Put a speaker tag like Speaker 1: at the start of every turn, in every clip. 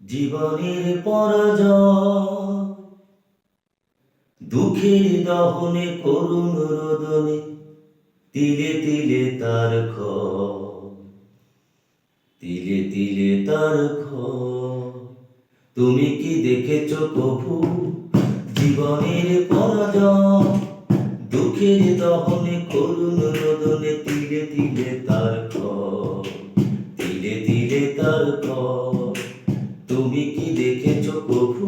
Speaker 1: জীবনের পরাজয়, দুঃখের দহনে করুণ রোদনে তিলে তিলে তার ক্ষয়, তিলে তিলে তার খ তুমি কি দেখেছ প্রভু জীবনের পরাজয়, দুঃখের দহনে করুণ রোদনে তিলে তিলে তার ক্ষয়? তিলে তার তুমি কি দেখেছ প্রভু?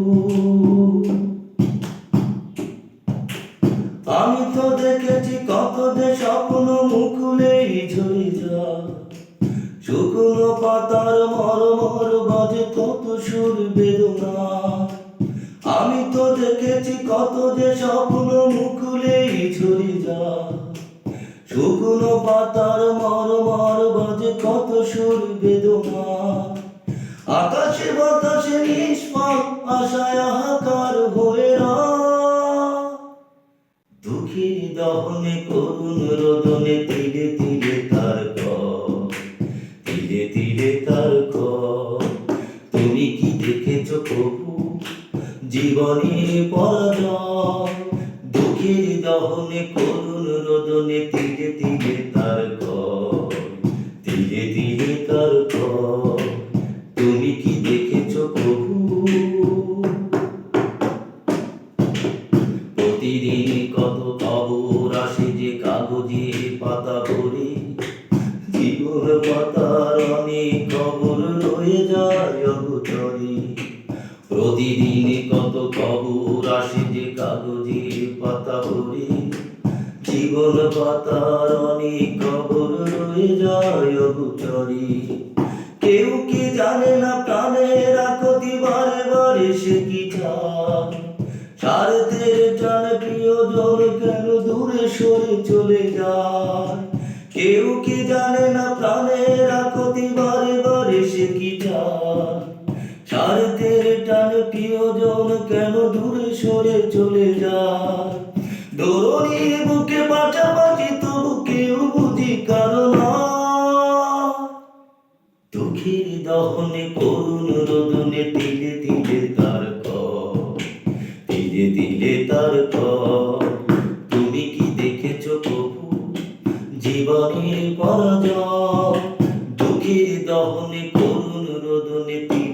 Speaker 1: আমি তো দেখেছি কত যে স্বপ্ন মুখলেই ঝরে যায় শুকনো পাতার মর মর বাজে কত সুর বেদনা। আমি তো দেখেছি কত যে স্বপ্ন মুখলেই ঝরে যায় শুকনো পাতার মর কত সুর বেদনা। আকাশে বাতাসে নিষ্ফল আশায় হয়ে। দহনে, করুণ রোদনে, তিলে তার কর। তিলে তার তুমি কি দেখেছ প্রভু? জীবনের পরাজয়। দুঃখের দহনে, করুণ রোদনে, তিলে তিলে আসে যে কাগজে পাতা ভরে, জীবন পাতার অনেক খবর রয়ে যায় অগোচরে। প্রতিদিন কত খবর আসে যে কাগজে পাতা ভরে, জীবন পাতার অনেক খবর রয়ে যায় অগোচরে। কেউ কি জানে না প্রাণের ক্ষতি বারে বারে সে কি চায় স্বার্থের টান প্রিয়জন কেন দূরে সরে চলে যায়? কেউ কি জানে না প্রাণের ক্ষতি বারে বারে সে কি চায়? স্বার্থের টান প্রিয়জন কেন দূরে সরে চলে যায়? দৌড়নির বুকে পাশাপাশি তবু কেউ বুঝি কারণ দুঃখের দহনে করুণ রোদনে তিলে জীবনের পরাজয়। দুঃখী দহনে করুণ রোদনে পি